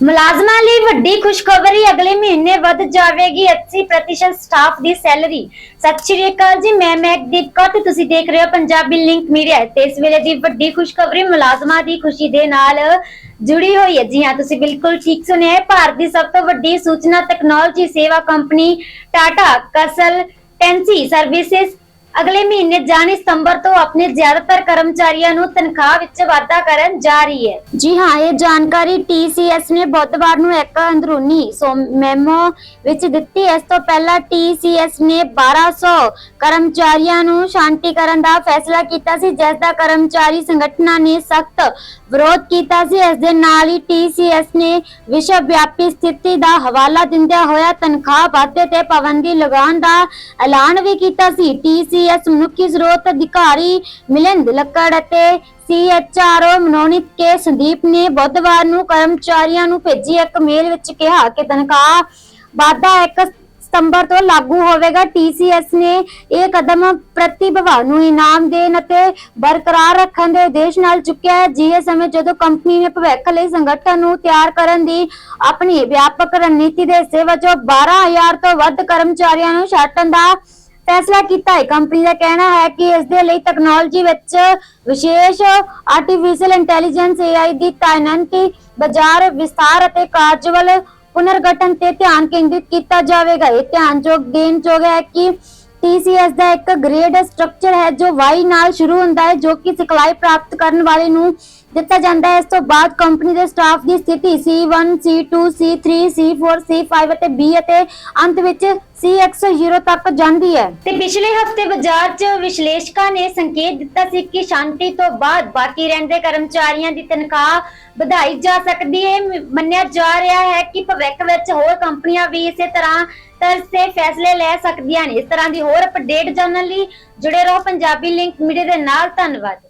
ਮੁਲਾਜ਼ਮਾਂ ਲਈ ਵੱਡੀ ਖੁਸ਼ਖਬਰੀ ਅਗਲੇ ਮਹੀਨੇ ਵੱਧ ਜਾਵੇਗੀ। 80% ਸਟਾਫ ਦੀ ਸੈਲਰੀ। ਸਤਿ ਸ਼੍ਰੀ ਅਕਾਲ ਜੀ, ਮੈਂ ਮੈਕਦੀਪ ਕੌਰ ਤੇ ਤੁਸੀਂ ਦੇਖ ਰਹੇ ਹੋ ਪੰਜਾਬੀ ਲਿੰਕ ਮੀਡੀਆ। ਤੇ ਇਸ ਵੇਲੇ ਦੀ ਵੱਡੀ ਖੁਸ਼ਖਬਰੀ ਮੁਲਾਜ਼ਮਾਂ ਦੀ ਖੁਸ਼ੀ ਦੇ ਨਾਲ ਜੁੜੀ ਹੋਈ ਹੈ। ਜੀ ਹਾਂ, ਤੁਸੀਂ ਬਿਲਕੁਲ ਠੀਕ ਸੁਣਿਆ ਹੈ। ਭਾਰਤ ਦੀ ਸਭ ਤੋਂ ਵੱਡੀ ਸੂਚਨਾ ਤਕਨਾਲੋਜੀ ਸੇਵਾ company Tata consultancy services ਅਗਲੇ ਮਹੀਨੇ ਜਾਨੀ ਸਤੰਬਰ ਤੋਂ ਆਪਣੇ ਜ਼ਿਆਦਾਤਰ ਕਰਮਚਾਰੀਆਂ ਨੂੰ ਤਨਖਾਹ ਵਿੱਚ ਵਾਧਾ ਕਰਨ ਜਾ ਰਹੀ ਹੈ। ਜੀ ਹਾਂ, ਇਹ ਜਾਣਕਾਰੀ TCS ਨੇ ਬੁੱਧਵਾਰ ਨੂੰ ਇੱਕ ਅੰਦਰੂਨੀ ਸੋ ਮੈਮੋ ਵਿੱਚ ਦਿੱਤੀ। ਇਸ ਤੋਂ ਪਹਿਲਾਂ TCS ਨੇ 1200 ਕਰਮਚਾਰੀਆਂ ਨੂੰ ਸ਼ਾਂਤੀਕਰਨ ਦਾ ਫੈਸਲਾ ਕੀਤਾ ਸੀ, ਜਿਸ ਦਾ ਕਰਮਚਾਰੀ ਸੰਗਠਨਾਂ ਨੇ ਸਖਤ ਵਿਰੋਧ ਕੀਤਾ ਸੀ। ਇਸ ਦੇ ਨਾਲ ਹੀ TCS ਨੇ ਵਿਸ਼ਵ ਵਿਆਪੀ ਸਥਿਤੀ ਦਾ ਹਵਾਲਾ ਦਿੰਦਿਆਂ ਹੋਇਆ ਤਨਖਾਹ ਵਾਧੇ ਤੇ ਪਾਬੰਦੀ ਲਗਾਉਣ ਦਾ ਐਲਾਨ ਵੀ ਕੀਤਾ ਸੀ। TCS ਮਨੁੱਖੀ ਸਰੋਤ ਅਧਿਕਾਰੀ ਮਿਲਿੰਦ ਲੱਕੜ ਅਤੇ CHRO ਮਨੋਨੀਤ ਕੇ ਸੰਦੀਪ ਨੇ ਬੁੱਧਵਾਰ ਨੂੰ ਕਰਮਚਾਰੀਆਂ ਨੂੰ ਭੇਜੀ ਇੱਕ ਮੇਲ ਵਿੱਚ ਕਿਹਾ ਕਿ ਤਨਖਾਹ ਵਾਧਾ 1 ਸਤੰਬਰ ਤੋਂ ਲਾਗੂ ਹੋਵੇਗਾ। TCS ਨੇ ਇਹ ਕਦਮ ਪ੍ਰਤੀਭਾ ਨੂੰ ਇਨਾਮ ਦੇਣ ਅਤੇ ਬਰਕਰਾਰ ਰੱਖਣ ਦੇ ਉਦੇਸ਼ ਨਾਲ ਚੁੱਕਿਆ ਹੈ। ਜੀ ਸਮੇਂ ਜਦੋਂ ਕੰਪਨੀ ਨੇ ਭਵਿੱਖ ਲਈ ਸੰਗਠਨ ਨੂੰ ਤਿਆਰ ਕਰਨ ਦੀ ਆਪਣੀ ਵਿਆਪਕ ਰਣਨੀਤੀ ਦੇ ਹਿੱਸੇ ਵਜੋਂ 12000 ਤੋਂ ਵੱਧ ਕਰਮਚਾਰੀਆਂ ਨੂੰ ਛੱਡਣ ਦਾ ਫੈਸਲਾ ਕੀਤਾ ਹੈ। ਕੰਪਨੀ ਦਾ ਕਹਿਣਾ ਹੈ ਕਿ ਇਸ ਦੇ ਲਈ ਟੈਕਨੋਲੋਜੀ ਵਿੱਚ ਵਿਸ਼ੇਸ਼ ਆਰਟੀਫੀਸ਼ੀਅਲ ਇੰਟੈਲੀਜੈਂਸ AI ਦੀ ਤਾਇਨਾਤੀ, ਬਾਜ਼ਾਰ ਵਿਸਥਾਰ ਅਤੇ ਕਾਰਜਵਲ ਪੁਨਰਗਠਨ ਤੇ ਧਿਆਨ ਕੇਂਦਰਿਤ ਕੀਤਾ ਜਾਵੇਗਾ। ਇਹ ਧਿਆਨਯੋਗ, ਦੇਣਯੋਗ ਹੈ ਕਿ TCS ਦਾ ਇੱਕ ਗ੍ਰੇਡ ਸਟਰਕਚਰ ਹੈ ਜੋ Y ਨਾਲ ਸ਼ੁਰੂ ਹੁੰਦਾ ਹੈ, ਜੋ ਕਿ ਸਿਖਲਾਈ ਪ੍ਰਾਪਤ ਕਰਨ ਵਾਲੇ ਨੂੰ ਦਿੱਤਾ ਜਾਂਦਾ ਹੈ। ਇਸ ਤੋਂ ਬਾਅਦ ਕੰਪਨੀ ਦੇ ਸਟਾਫ ਦੀ ਸਥਿਤੀ C1 C2 C3 C4 C5 ਅਤੇ B ਅਤੇ ਅੰਤ ਵਿੱਚ CX0 ਤੱਕ ਜਾਂਦੀ ਹੈ। ਤੇ ਪਿਛਲੇ ਹਫ਼ਤੇ ਬਾਜ਼ਾਰ 'ਚ ਵਿਸ਼ਲੇਸ਼ਕਾਂ ਨੇ ਸੰਕੇਤ ਦਿੱਤਾ ਸੀ ਕਿ ਸ਼ਾਂਤੀ ਤੋਂ ਬਾਅਦ ਬਾਕੀ ਰਹਿੰਦੇ ਕਰਮਚਾਰੀਆਂ ਦੀ ਤਨਖਾਹ ਵਧਾਈ ਜਾ ਸਕਦੀ ਹੈ। ਮੰਨਿਆ ਜਾ ਰਿਹਾ ਹੈ ਕਿ ਭਵਿੱਖ ਵਿੱਚ ਹੋਰ ਕੰਪਨੀਆਂ ਵੀ ਇਸੇ ਤਰ੍ਹਾਂ ਤਰ੍ਹਾਂ ਦੇ ਫੈਸਲੇ ਲੈ ਸਕਦੀਆਂ ਨੇ। ਇਸ ਤਰ੍ਹਾਂ ਦੀ ਹੋਰ ਅਪਡੇਟ ਜਾਣਨ ਲਈ ਜੁੜੇ ਰਹੋ ਪੰਜਾਬੀ ਲਿੰਕ ਮੀਡੀਆ ਦੇ ਨਾਲ। ਧੰਨਵਾਦ।